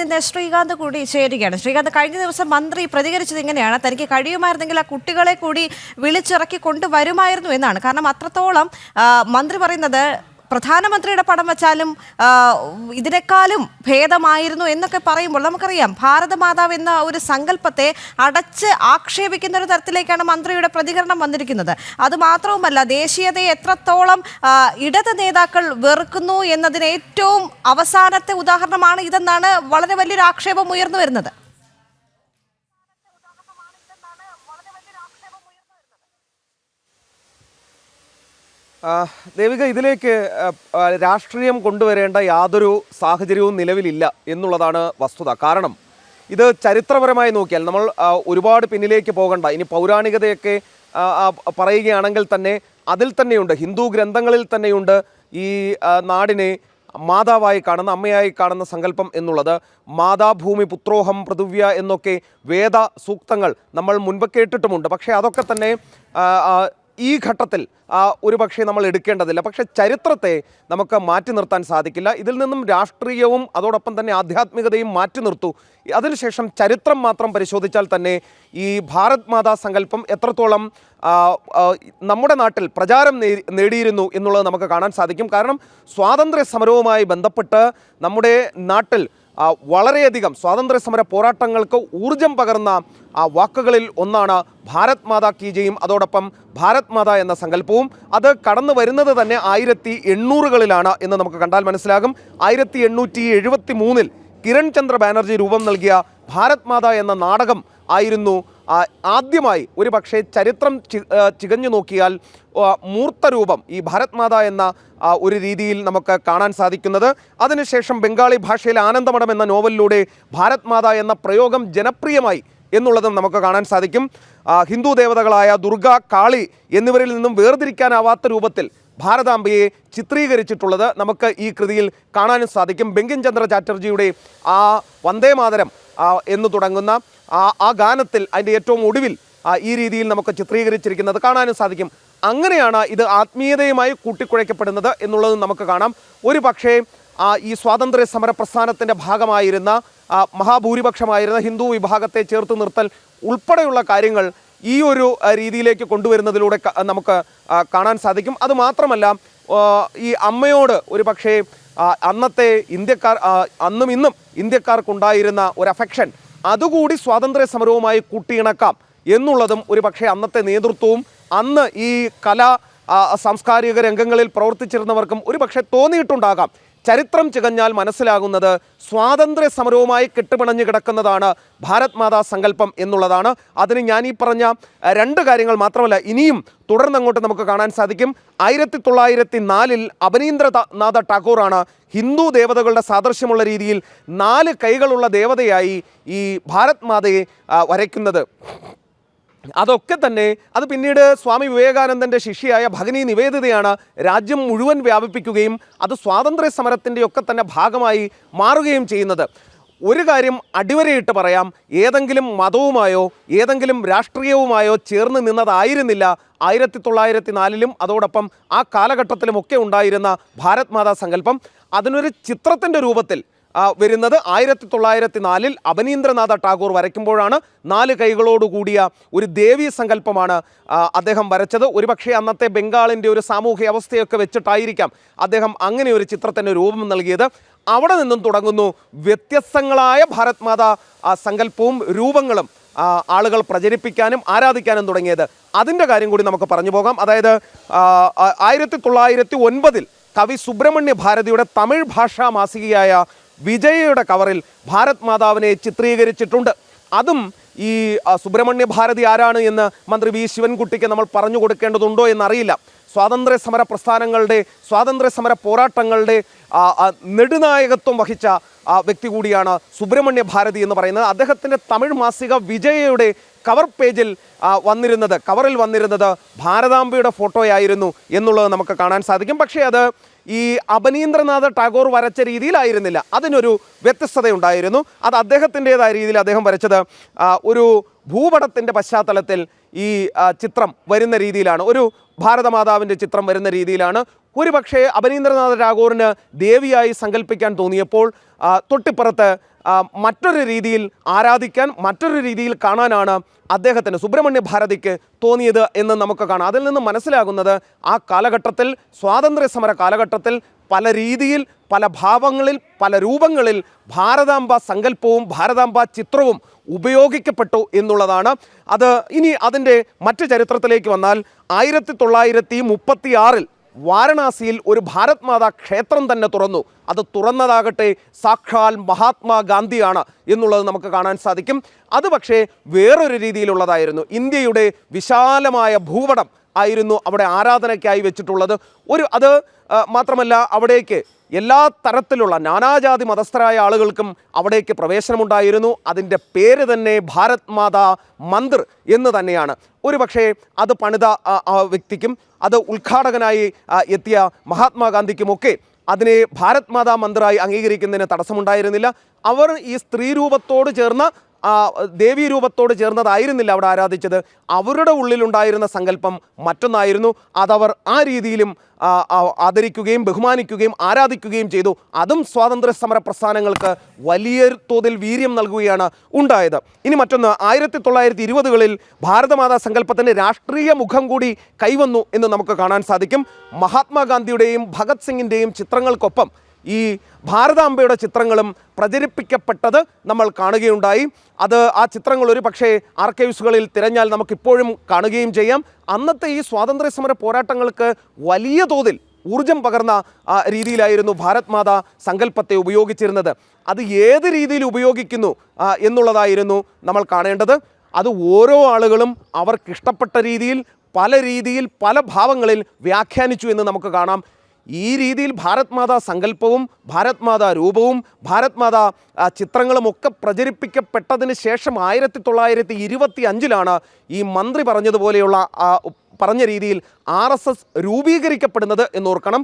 നിന്ന് ശ്രീകാന്ത് കൂടി ചേരുകയാണ്. ശ്രീകാന്ത് കഴിഞ്ഞ ദിവസം മന്ത്രി പ്രതികരിച്ചത് ഇങ്ങനെയാണ്. തനിക്ക് കഴിയുമായിരുന്നെങ്കിൽ ആ കുട്ടികളെ കൂടി വിളിച്ചിറക്കി കൊണ്ടുവരുമായിരുന്നു എന്നാണ്. കാരണം അത്രത്തോളം മന്ത്രി പറയുന്നത് പ്രധാനമന്ത്രിയുടെ പടം വെച്ചാലും ഇതിനേക്കാളും ഭേദമായിരുന്നു എന്നൊക്കെ പറയുമ്പോൾ നമുക്കറിയാം ഭാരതമാതാവ് എന്ന ഒരു സങ്കല്പത്തെ അടച്ച് ആക്ഷേപിക്കുന്ന ഒരു തരത്തിലേക്കാണ് മന്ത്രിയുടെ പ്രതികരണം വന്നിരിക്കുന്നത്. അത് മാത്രവുമല്ല ദേശീയതയെ എത്രത്തോളം ഇടത് നേതാക്കൾ വെറുക്കുന്നു എന്നതിന് ഏറ്റവും അവസാനത്തെ ഉദാഹരണമാണ് ഇതെന്നാണ് വളരെ വലിയൊരു ആക്ഷേപം ഉയർന്നു വരുന്നത്. ദേവിക ഇതിലേക്ക് രാഷ്ട്രീയം കൊണ്ടുവരേണ്ട യാതൊരു സാഹചര്യവും നിലവിലില്ല എന്നുള്ളതാണ് വസ്തുത. കാരണം ഇത് ചരിത്രപരമായി നോക്കിയാൽ നമ്മൾ ഒരുപാട് പിന്നിലേക്ക് പോകണ്ട ഇനി പൗരാണികതയൊക്കെ പറയുകയാണെങ്കിൽ തന്നെ അതിൽ തന്നെയുണ്ട്. ഹിന്ദു ഗ്രന്ഥങ്ങളിൽ തന്നെയുണ്ട് ഈ നാടിനെ മാതാവായി കാണുന്ന അമ്മയായി കാണുന്ന സങ്കല്പം എന്നുള്ളത്. മാതാഭൂമി പുത്രോഹം പൃഥുവ്യ എന്നൊക്കെ വേദ സൂക്തങ്ങൾ നമ്മൾ മുൻപ് കേട്ടിട്ടുമുണ്ട്. പക്ഷേ അതൊക്കെ തന്നെ ഈ ഘട്ടത്തിൽ ഒരു പക്ഷേ നമ്മൾ എടുക്കേണ്ടതില്ല. പക്ഷേ ചരിത്രത്തെ നമുക്ക് മാറ്റി നിർത്താൻ സാധിക്കില്ല. ഇതിൽ നിന്നും രാഷ്ട്രീയവും അതോടൊപ്പം തന്നെ ആധ്യാത്മികതയും മാറ്റി നിർത്തൂ. അതിനുശേഷം ചരിത്രം മാത്രം പരിശോധിച്ചാൽ തന്നെ ഈ ഭാരത് മാതാ സങ്കല്പം എത്രത്തോളം നമ്മുടെ നാട്ടിൽ പ്രചാരം നേടിയിരുന്നു എന്നുള്ളത് നമുക്ക് കാണാൻ സാധിക്കും. കാരണം സ്വാതന്ത്ര്യ സമരവുമായി ബന്ധപ്പെട്ട് നമ്മുടെ നാട്ടിൽ വളരെയധികം സ്വാതന്ത്ര്യ സമര പോരാട്ടങ്ങൾക്ക് ഊർജം പകർന്ന ആ വാക്കുകളിൽ ഒന്നാണ് ഭാരത് മാതാ കി ജയും അതോടൊപ്പം ഭാരത് മാത എന്ന സങ്കല്പവും അത് കടന്നു വരുന്നത് തന്നെ ആയിരത്തി എണ്ണൂറുകളിലാണ് എന്ന് നമുക്ക് കണ്ടാൽ മനസ്സിലാകും. ആയിരത്തി എണ്ണൂറ്റി എഴുപത്തി മൂന്നിൽ കിരൺ ചന്ദ്ര ബാനർജി രൂപം നൽകിയ ഭാരത് മാത എന്ന നാടകം ആയിരുന്നു ആദ്യമായി ഒരു പക്ഷേ ചരിത്രം ചികഞ്ഞു നോക്കിയാൽ മൂർത്തരൂപം ഈ ഭാരത് മാത എന്ന ഒരു രീതിയിൽ നമുക്ക് കാണാൻ സാധിക്കുന്നത്. അതിനുശേഷം ബംഗാളി ഭാഷയിലെ ആനന്ദമഠം എന്ന നോവലിലൂടെ ഭാരത് മാത എന്ന പ്രയോഗം ജനപ്രിയമായി എന്നുള്ളതും നമുക്ക് കാണാൻ സാധിക്കും. ഹിന്ദു ദേവതകളായ ദുർഗ കാളി എന്നിവരിൽ നിന്നും വേർതിരിക്കാനാവാത്ത രൂപത്തിൽ ഭാരതാംബയെ ചിത്രീകരിച്ചിട്ടുള്ളത് നമുക്ക് ഈ കൃതിയിൽ കാണാനും സാധിക്കും. ബങ്കിം ചന്ദ്ര ചാറ്റർജിയുടെ ആ വന്ദേ മാതരം എന്ന് തുടങ്ങുന്ന ആ ഗാനത്തിൽ അതിന്റെ ഏറ്റവും ഒടുവിൽ ഈ രീതിയിൽ നമുക്ക് ചിത്രീകരിച്ചിരിക്കുന്നത് കാണാനും സാധിക്കും. അങ്ങനെയാണ് ഇത് ആത്മീയതയുമായി കൂട്ടിക്കുഴയ്ക്കപ്പെടുന്നത് എന്നുള്ളത് നമുക്ക് കാണാം. ഒരു പക്ഷേ ഈ സ്വാതന്ത്ര്യ സമര പ്രസ്ഥാനത്തിന്റെ ഭാഗമായിരുന്ന മഹാഭൂരിപക്ഷമായിരുന്ന ഹിന്ദു വിഭാഗത്തെ ചേർത്ത് നിർത്തൽ ഉൾപ്പെടെയുള്ള കാര്യങ്ങൾ ഈ ഒരു രീതിയിലേക്ക് കൊണ്ടുവരുന്നതിലൂടെ നമുക്ക് കാണാൻ സാധിക്കും. അതുമാത്രമല്ല ഈ അമ്മയോട് ഒരു പക്ഷേ അന്നത്തെ ഇന്ത്യക്കാർ അന്നും ഇന്നും ഇന്ത്യക്കാർക്കുണ്ടായിരുന്ന ഒരു അഫെക്ഷൻ അതുകൂടി സ്വാതന്ത്ര്യ സമരവുമായി കൂട്ടിയിണക്കാം എന്നുള്ളതും ഒരു പക്ഷേ അന്നത്തെ നേതൃത്വവും അന്ന് ഈ കലാ സാംസ്കാരിക രംഗങ്ങളിൽ പ്രവർത്തിച്ചിരുന്നവർക്കും ഒരു പക്ഷേ തോന്നിയിട്ടുണ്ടാകാം. ചരിത്രം ചികഞ്ഞാൽ മനസ്സിലാകുന്നത് സ്വാതന്ത്ര്യ സമരവുമായി കെട്ടുപിണഞ്ഞു കിടക്കുന്നതാണ് ഭാരത് മാതാ സങ്കല്പം എന്നുള്ളതാണ്. അതിന് ഞാൻ ഈ പറഞ്ഞ രണ്ട് കാര്യങ്ങൾ മാത്രമല്ല ഇനിയും തുടർന്നങ്ങോട്ട് നമുക്ക് കാണാൻ സാധിക്കും. ആയിരത്തി തൊള്ളായിരത്തി നാലിൽ അപനീന്ദ്രനാഥ ടാഗോറാണ് ഹിന്ദു ദേവതകളുടെ സാദൃശ്യമുള്ള രീതിയിൽ നാല് കൈകളുള്ള ദേവതയായി ഈ ഭാരത് മാതയെ വരയ്ക്കുന്നത്. അതൊക്കെ തന്നെ അത് പിന്നീട് സ്വാമി വിവേകാനന്ദന്റെ ശിഷ്യയായ ഭഗനി നിവേദിതയാണ് രാജ്യം മുഴുവൻ വ്യാപിപ്പിക്കുകയും അത് സ്വാതന്ത്ര്യ സമരത്തിന്റെ ഒക്കെ തന്നെ ഭാഗമായി മാറുകയും ചെയ്യുന്നത്. ഒരു കാര്യം അടിവരയിട്ട് പറയാം. ഏതെങ്കിലും മതവുമായോ ഏതെങ്കിലും രാഷ്ട്രീയവുമായോ ചേർന്ന് നിന്നതായിരുന്നില്ല ആയിരത്തി തൊള്ളായിരത്തി നാലിലും അതോടൊപ്പം ആ കാലഘട്ടത്തിലുമൊക്കെ ഉണ്ടായിരുന്ന ഭാരത് മാതാ സങ്കല്പം. അതിനൊരു ചിത്രത്തിന്റെ രൂപത്തിൽ വരുന്നത് ആയിരത്തി തൊള്ളായിരത്തി നാലിൽ അപനീന്ദ്രനാഥ ടാഗോർ വരയ്ക്കുമ്പോഴാണ് നാല് കൈകളോടുകൂടിയ ഒരു ദേവീ സങ്കല്പമാണ് അദ്ദേഹം വരച്ചത്. ഒരുപക്ഷെ അന്നത്തെ ബംഗാളിന്റെ ഒരു സാമൂഹ്യ അവസ്ഥയൊക്കെ വെച്ചിട്ടായിരിക്കാം അദ്ദേഹം അങ്ങനെ ഒരു ചിത്രത്തിന് രൂപം നൽകിയത്. അവിടെ നിന്നും തുടങ്ങുന്നു വ്യത്യസ്തങ്ങളായ ഭാരത് മാതാ സങ്കല്പവും രൂപങ്ങളും ആളുകൾ പ്രചരിപ്പിക്കാനും ആരാധിക്കാനും തുടങ്ങിയത്. അതിന്റെ കാര്യം കൂടി നമുക്ക് പറഞ്ഞു പോകാം. അതായത് ആയിരത്തി തൊള്ളായിരത്തി ഒൻപതിൽ കവി സുബ്രഹ്മണ്യ ഭാരതിയുടെ തമിഴ് ഭാഷാ മാസികയായ വിജയയുടെ കവറിൽ ഭാരത് മാതാവിനെ ചിത്രീകരിച്ചിട്ടുണ്ട്. അതും ഈ സുബ്രഹ്മണ്യ ഭാരതി ആരാണ് എന്ന് മന്ത്രി വി. ശിവൻകുട്ടിക്ക് നമ്മൾ പറഞ്ഞു കൊടുക്കേണ്ടതുണ്ടോ എന്നറിയില്ല. സ്വാതന്ത്ര്യ സമര പ്രസ്ഥാനങ്ങളുടെ സ്വാതന്ത്ര്യ സമര പോരാട്ടങ്ങളുടെ നെടുനായകത്വം വഹിച്ച വ്യക്തി കൂടിയാണ് സുബ്രഹ്മണ്യ ഭാരതി എന്ന് പറയുന്നത്. അദ്ദേഹത്തിന്റെ തമിഴ് മാസിക വിജയയുടെ കവർ പേജിൽ വന്നിരുന്നത് കവറിൽ വന്നിരുന്നത് ഭാരതാംബയുടെ ഫോട്ടോയായിരുന്നു എന്നുള്ളത് നമുക്ക് കാണാൻ സാധിക്കും. പക്ഷേ അത് ഈ അപനീന്ദ്രനാഥ് ടാഗോർ വരച്ച രീതിയിലായിരുന്നില്ല. അതിനൊരു വ്യത്യസ്തതയുണ്ടായിരുന്നു. അത് അദ്ദേഹത്തിന്റെതായ രീതിയിൽ അദ്ദേഹം വരച്ചത് ഒരു ഭൂപടത്തിന്റെ പശ്ചാത്തലത്തിൽ ഈ ചിത്രം വരുന്ന രീതിയിലാണ്. ഒരു ഭാരതമാതാവിന്റെ ചിത്രം വരുന്ന രീതിയിലാണ്. ഒരുപക്ഷേ അപനീന്ദ്രനാഥ് ടാഗോറിന് ദേവിയായി സങ്കല്പിക്കാൻ തോന്നിയപ്പോൾ തൊട്ടിപ്പുറത്ത് മറ്റൊരു രീതിയിൽ ആരാധിക്കാൻ മറ്റൊരു രീതിയിൽ കാണാനാണ് അദ്ദേഹത്തിന് സുബ്രഹ്മണ്യ ഭാരതിക്ക് തോന്നിയത് എന്ന് നമുക്ക് കാണാം. അതിൽ നിന്ന് മനസ്സിലാകുന്നത് ആ കാലഘട്ടത്തിൽ സ്വാതന്ത്ര്യ സമര കാലഘട്ടത്തിൽ പല രീതിയിൽ പല ഭാവങ്ങളിൽ പല രൂപങ്ങളിൽ ഭാരതാംബ സങ്കല്പവും ഭാരതാംബ ചിത്രവും ഉപയോഗിക്കപ്പെട്ടു എന്നുള്ളതാണ്. അത് ഇനി അതിന്റെ മറ്റ് ചരിത്രത്തിലേക്ക് വന്നാൽ ആയിരത്തി തൊള്ളായിരത്തി മുപ്പത്തി ആറിൽ വാരണാസിയിൽ ഒരു ഭാരത് മാതാ ക്ഷേത്രം തന്നെ തുറന്നു. അത് തുറന്നതാകട്ടെ സാക്ഷാൽ മഹാത്മാഗാന്ധിയാണ് എന്നുള്ളത് നമുക്ക് കാണാൻ സാധിക്കും. അത് പക്ഷേ വേറൊരു രീതിയിലുള്ളതായിരുന്നു. ഇന്ത്യയുടെ വിശാലമായ ഭൂപടം ആയിരുന്നു അവിടെ ആരാധനയ്ക്കായി വെച്ചിട്ടുള്ളത്. ഒരു അത് മാത്രമല്ല അവിടേക്ക് എല്ലാ തരത്തിലുള്ള നാനാജാതി മതസ്ഥരായ ആളുകൾക്കും അവിടേക്ക് പ്രവേശനമുണ്ടായിരുന്നു. അതിന്റെ പേര് തന്നെ ഭാരത് മാതാ മന്ദിർ എന്ന് തന്നെയാണ്. ഒരു പക്ഷേ അത് പണിത വ്യക്തിക്കും അത് ഉദ്ഘാടകനായി എത്തിയ മഹാത്മാഗാന്ധിക്കുമൊക്കെ അതിനെ ഭാരത് മാതാ മന്ദിറായി അംഗീകരിക്കുന്നതിന് തടസ്സമുണ്ടായിരുന്നില്ല. അവർ ഈ സ്ത്രീരൂപത്തോട് ചേർന്ന ആ ദേവീ രൂപത്തോട് ചേർന്നതായിരുന്നില്ല അവിടെ ആരാധിച്ചത്. അവരുടെ ഉള്ളിലുണ്ടായിരുന്ന സങ്കല്പം മറ്റൊന്നായിരുന്നു. അതവർ ആ രീതിയിലും ആദരിക്കുകയും ബഹുമാനിക്കുകയും ആരാധിക്കുകയും ചെയ്തു. അതും സ്വാതന്ത്ര്യ സമര പ്രസ്ഥാനങ്ങൾക്ക് വലിയ തോതിൽ വീര്യം നൽകുകയാണ് ഉണ്ടായത്. ഇനി മറ്റൊന്ന് ആയിരത്തി തൊള്ളായിരത്തി ഇരുപതുകളിൽ ഭാരതമാതാ സങ്കല്പത്തിന്റെ രാഷ്ട്രീയ മുഖം കൂടി കൈവന്നു എന്ന് നമുക്ക് കാണാൻ സാധിക്കും. മഹാത്മാഗാന്ധിയുടെയും ഭഗത് സിംഗിന്റെയും ചിത്രങ്ങൾക്കൊപ്പം ഈ ഭാരതാംബയുടെ ചിത്രങ്ങളും പ്രചരിപ്പിക്കപ്പെട്ടത് നമ്മൾ കാണുകയുണ്ടായി. അത് ആ ചിത്രങ്ങൾ ഒരു പക്ഷേ ആർക്കൈവ്സുകളിൽ തിരഞ്ഞാൽ നമുക്കിപ്പോഴും കാണുകയും ചെയ്യാം. അന്നത്തെ ഈ സ്വാതന്ത്ര്യ സമര പോരാട്ടങ്ങൾക്ക് വലിയ തോതിൽ ഊർജം പകർന്ന രീതിയിലായിരുന്നു ഭാരത് മാതാ സങ്കല്പത്തെ ഉപയോഗിച്ചിരുന്നത്. അത് ഏത് രീതിയിൽ ഉപയോഗിക്കുന്നു എന്നുള്ളതായിരുന്നു നമ്മൾ കാണേണ്ടത്. അത് ഓരോ ആളുകളും അവർക്കിഷ്ടപ്പെട്ട രീതിയിൽ പല രീതിയിൽ പല ഭാവങ്ങളിൽ വ്യാഖ്യാനിച്ചു എന്ന് നമുക്ക് കാണാം. ഈ രീതിയിൽ ഭാരത് മാതാ സങ്കല്പവും ഭാരത് മാതാ രൂപവും ഭാരത് മാതാ ചിത്രങ്ങളും ഒക്കെ പ്രചരിപ്പിക്കപ്പെട്ടതിന് ശേഷം ആയിരത്തി തൊള്ളായിരത്തി ഇരുപത്തി അഞ്ചിലാണ് ഈ മന്ത്രി പറഞ്ഞതുപോലെയുള്ള പറഞ്ഞ രീതിയിൽ ആർ രൂപീകരിക്കപ്പെടുന്നത് എന്നോർക്കണം.